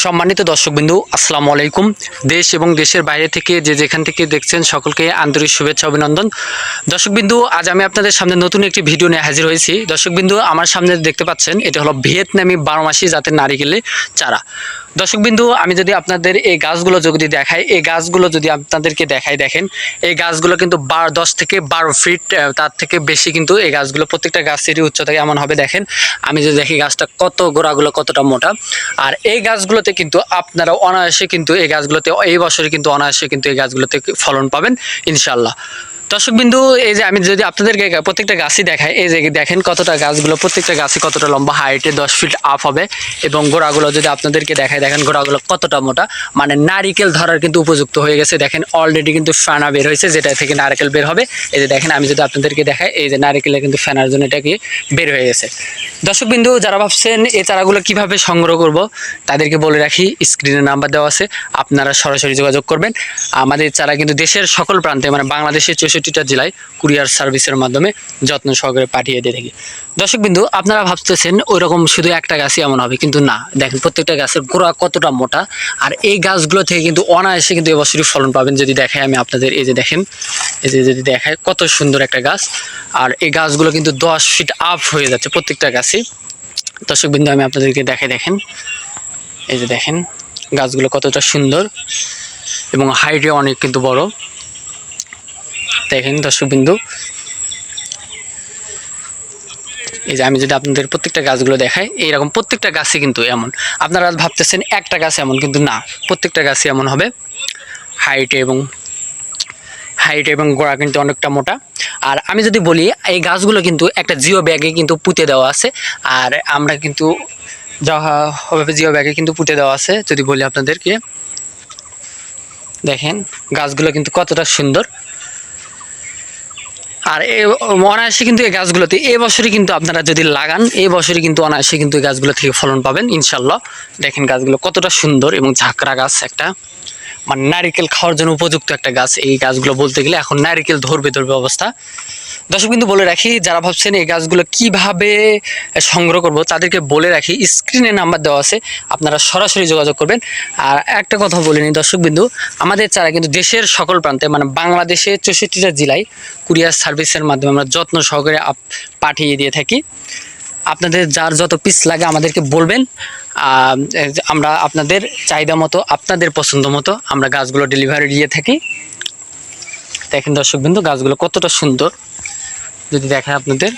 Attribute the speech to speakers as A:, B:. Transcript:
A: সম্মানিত দর্শকবিন্দু, আসসালামু আলাইকুম। দেশ এবং দেশের বাইরে থেকে যে যেখান থেকে দেখছেন সকলকে আন্তরিক শুভেচ্ছা, অভিনন্দন। দর্শকবিন্দু, আজ আমি আপনাদের সামনে নতুন একটি ভিডিও নিয়ে হাজির হয়েছি। দর্শকবিন্দু, আমার সামনে দেখতে পাচ্ছেন, এটা হলো ভিয়েতনামি বারো মাসি জাতের নারিকেলের চারা। দর্শকবিন্দু আমি যদি আপনাদের এই গাছগুলো যদি দেখাই, এই গাছগুলো যদি আপনাদেরকে দেখাই, দেখেন, এই গাছগুলো কিন্তু বারো, দশ থেকে বারো ফিট তার থেকে বেশি কিন্তু এই গাছগুলো প্রত্যেকটা গাছেরই উচ্চতা এমন হবে, দেখেন। আমি যদি দেখি গাছটা কত গোড়াগুলো কতটা মোটা। আর এই গাছগুলোতে কিন্তু আপনারা অনায়াসে কিন্তু এই গাছগুলোতে, এই বছরে কিন্তু অনায়াসে কিন্তু এই গাছগুলোতে ফলন পাবেন ইনশাল্লাহ দর্শকবিন্দু, এই যে আমি যদি আপনাদেরকে প্রত্যেকটা গাছই দেখাই, এই যে দেখেন কতটা গাছগুলো, প্রত্যেকটা গাছই কতটা লম্বা, হাইটে দশ ফিট আপ হবে এবং গোড়াগুলো যদি আপনাদেরকে দেখাই, দেখেন গোড়াগুলো কতটা মোটা মানে নারিকেল ধরার কিন্তু উপযুক্ত হয়ে গেছে, দেখেন অলরেডি কিন্তু ফেনা বের হয়েছে, যেটা থেকে নারকেল বের হবে, এই যে দেখেন আমি যদি আপনাদেরকে দেখাই, এই যে নারিকেলের কিন্তু ফেনার জন্য এটা কি বের হয়ে গেছে। দর্শকবিন্দু, যারা ভাবছেন এই চারাগুলো কীভাবে সংগ্রহ করব, তাদেরকে বলে রাখি স্ক্রিনে নাম্বার দেওয়া আছে, আপনারা সরাসরি যোগাযোগ করবেন। আমাদের চারা কিন্তু দেশের সকল প্রান্তে মানে বাংলাদেশের চৌষট্টিটা জেলায় কুরিয়ার সার্ভিসের মাধ্যমে যত্ন সহকারে পাঠিয়ে দিয়ে থাকি। দর্শকবিন্দু আপনারা ভাবতেছেন ওই রকম শুধু একটা গাছই এমন হবে, কিন্তু না। দেখেন, প্রত্যেকটা গাছের গোড়া কতটা মোটা, আর এই গাছগুলো থেকে কিন্তু অনায়াসে কিন্তু এবছরই ফলন পাবেন। যদি দেখাই আমি আপনাদের, এই যে দেখেন, এই যে যদি দেখায় কত সুন্দর একটা গাছ। আর এই গাছগুলো কিন্তু দশ ফিট আপ হয়ে যাচ্ছে প্রত্যেকটা গাছই দর্শকবিন্দু আমি আপনাদেরকে দেখে দেখেন। এই যে দেখেন, গাছগুলো কতটা সুন্দর এবং হাইটে অনেক কিন্তু বড়। দেখেন দর্শকবিন্দু। এই যে আমি যদি আপনাদের প্রত্যেকটা গাছগুলো দেখাই, এইরকম প্রত্যেকটা গাছই কিন্তু এমন। আপনারা ভাবতেছেন একটা গাছ এমন, কিন্তু না। প্রত্যেকটা গাছই এমন হবে। হাইটে এবং হাইট এবং গোড়া কিন্তু অনেকটা মোটা। আর আমি যদি বলি, এই গাছগুলো কিন্তু একটা জিও ব্যাগে কিন্তু পুঁতে দেওয়া আছে। আর আমরা কিন্তু যা হবে জিও ব্যাগে কিন্তু পুঁতে দেওয়া আছে, যদি বলি আপনাদেরকে। দেখেন, গাছগুলো কিন্তু কতটা সুন্দর। আর অনায়াসে কিন্তু এই গাছগুলোতে এ বছরই কিন্তু আপনারা যদি লাগান, এ বছরই কিন্তু অনায়াসে কিন্তু এই গাছগুলো থেকে ফলন পাবেন ইনশাল্লাহ দেখেন গাছগুলো কতটা সুন্দর এবং ঝাঁকড়া গাছ একটা। মানে নারিকেল খাওয়ার জন্য উপযুক্ত একটা গাছ। এই গাছগুলো বলতে গেলে এখন নারিকেল ধরবে ধরবে অবস্থা। দর্শক কিন্তু বলে রাখি, যারা ভাবছেন এই গাছগুলো কীভাবে সংগ্রহ করব, তাদেরকে বলে রাখি স্ক্রিনে নাম্বার দেওয়া আছে, আপনারা সরাসরি যোগাযোগ করবেন। আর একটা কথা বলে নিই দর্শক বিন্দু, আমাদের চারা কিন্তু দেশের সকল প্রান্তে মানে বাংলাদেশের চৌষট্টিটা জেলায় কুরিয়ার সার্ভিসের মাধ্যমে আমরা যত্ন সহকারে পাঠিয়ে দিয়ে থাকি। আপনাদের যার যত পিস লাগে আমাদেরকে বলবেন আমরা আপনাদের চাহিদা মতো, আপনাদের পছন্দ মতো আমরা গাছগুলো ডেলিভারি দিয়ে থাকি। দেখেন দর্শকবৃন্দ গাছগুলো কতটা সুন্দর। যদি দেখায় আপনাদের।